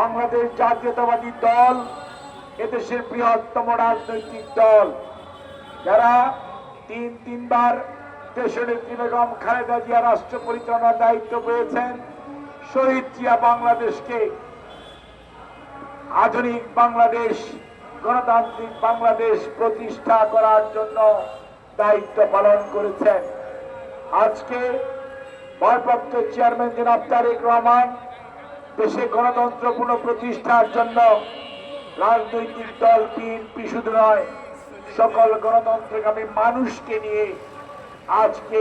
বাংলাদেশ জাতীয়তাবাদী দল, এদেশের বৃহত্তম রাজনৈতিক দল। যারা তিন, তিনবার দেশনেত্রী বেগম খালেদা জিয়া রাষ্ট্র পরিচালনার দায়িত্ব পেয়েছেন, শহীদ জিয়া বাংলাদেশকে। আধুনিক বাংলাদেশ, গণতান্ত্রিক বাংলাদেশ প্রতিষ্ঠা করার জন্য দায়িত্ব পালন করেছেন। আজকে ভারপ্রাপ্ত চেয়ারম্যান জনাব তারেক রহমান দেশে গণতন্ত্র পুনঃপ্রতিষ্ঠার জন্য রাজনৈতিক দল বিএনপি শুধু নয়, সকল গণতন্ত্রকামী মানুষকে নিয়ে আজকে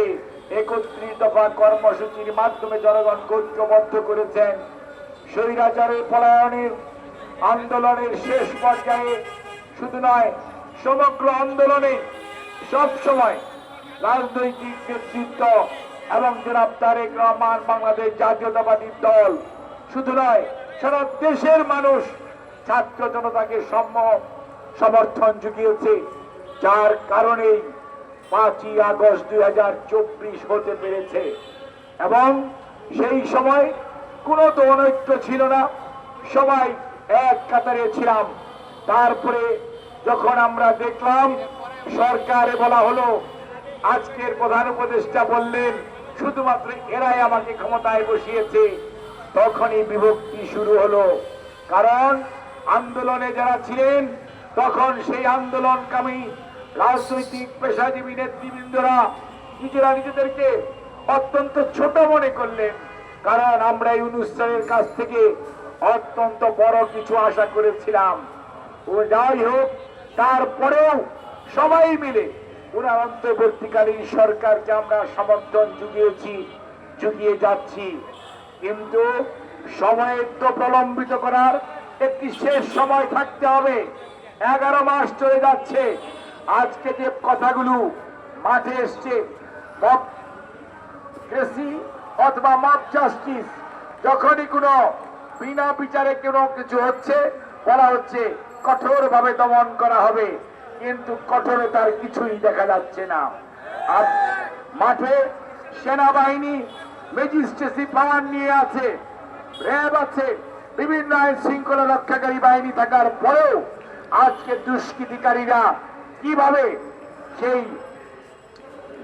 একত্রিশ দফা কর্মসূচির মাধ্যমে জনগণ ঐক্যবদ্ধ করেছেন। স্বৈরাচারের পলায়নের আন্দোলনের শেষ পর্যায়ে শুধু নয়, সমগ্র আন্দোলনে সব সময় রাজনৈতিক নেতৃত্ব এবং জনাব তারেক রহমান বাংলাদেশ জাতীয়তাবাদী দল শুধু নয় সারা দেশের মানুষ ছাত্র জনতাকে সম্ম সমর্থন জুগিয়েছে যার কারণেই পাঁচই আগস্ট দুই হাজার চব্বিশ হতে পেরেছে। এবং সেই সময় কোনো তো অনৈক্য ছিল না, সবাই এক কাতারে ছিলাম। তারপরে যখন আমরা দেখলাম, সরকারে বলা হলো, আজকের প্রধান উপদেষ্টা বললেন, শুধুমাত্র এরাই আমাকে ক্ষমতায় বসিয়েছে তখনই বিভক্তি শুরু হলো। কারণ আন্দোলনে যারা ছিলেন, তখন সেই আন্দোলনকামী রাজনৈতিক পেশাজীবী নেতৃবৃন্দরা নিজেরা নিজেদেরকে অত্যন্ত ছোট মনে করলেন। কারণ আমরা ইউনুস স্যারের কাছ থেকে অত্যন্ত বড় কিছু আশা করেছিলাম। ও যাই হোক, তারপরেও সবাই মিলে ওনার অন্তর্বর্তীকালীন সরকারকে আমরা সমর্থন জুগিয়েছি জুগিয়ে যাচ্ছি। কিন্তু সময়ের তো প্রলম্বিত করার একটি শেষ সময় থাকতে হবে। এগারো মাস চলে যাচ্ছে। আজকে যে কথাগুলো মাঠে এসছে অথবা মব জাস্টিস, যখনই কোনো বিনা বিচারে কোনো কিছু হচ্ছে, বলা হচ্ছে কঠোরভাবে দমন করা হবে। কিন্তু কঠোরতার কিছুই দেখা যাচ্ছে না। আর মাঠে সেনাবাহিনী ম্যাজিস্ট্রেসি পাওয়ার নিয়ে আছে। র্যাব আছে। বিভিন্ন আইন শৃঙ্খলা রক্ষাকারী বাহিনী থাকার পরেও আজকে দুষ্কৃতিকারীরা কীভাবে সেই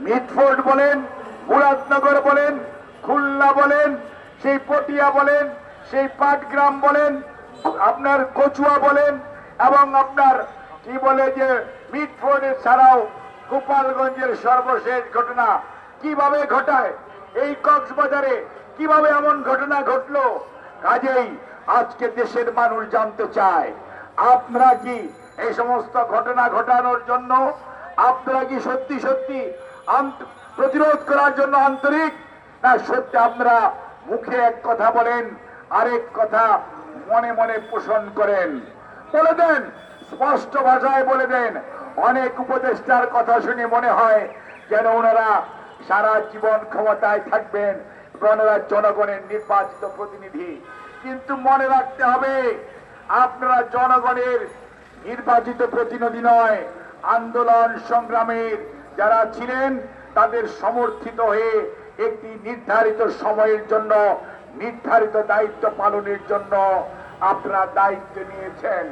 মিটফোর্ড বলেন, মুরাদনগর বলেন, খুলনা বলেন, সেই পটিয়া বলেন, সেই পাটগ্রাম বলেন, আপনার কচুয়া বলেন এবং আপনার কি বলে যে মিটফোর্ডের ছাড়াও গোপালগঞ্জের সর্বশেষ ঘটনা কীভাবে ঘটায়? এই কক্সবাজারে কীভাবে এমন ঘটনা ঘটলো? কাজেই আজকে দেশের মানুষ জানতে চায়, আপনারা কি এই সমস্ত ঘটনা ঘটানোর জন্য, আপনারা কি সত্যি সত্যি প্রতিরোধ করার জন্য আন্তরিক? না সত্যি আপনারা মুখে এক কথা বলেন, আরেক কথা মনে মনে পোষণ করেন। বলে দেন, স্পষ্ট ভাষায় বলে দেন, অনেক উপদেষ্টার কথা শুনে মনে হয় যেন ওনারা সারা জীবন ক্ষমতায় থাকবেন ওনারা জনগণের নির্বাচিত প্রতিনিধি। কিন্তু মনে রাখতে হবে, আপনারা জনগণের নির্বাচিত প্রতিনিধি নয়, আন্দোলন সংগ্রামের যারা ছিলেন, তাদের সমর্থিত হয়ে একটি নির্ধারিত সময়ের জন্য, নির্ধারিত দায়িত্ব পালনের জন্য আপনারা দায়িত্ব নিয়েছেন।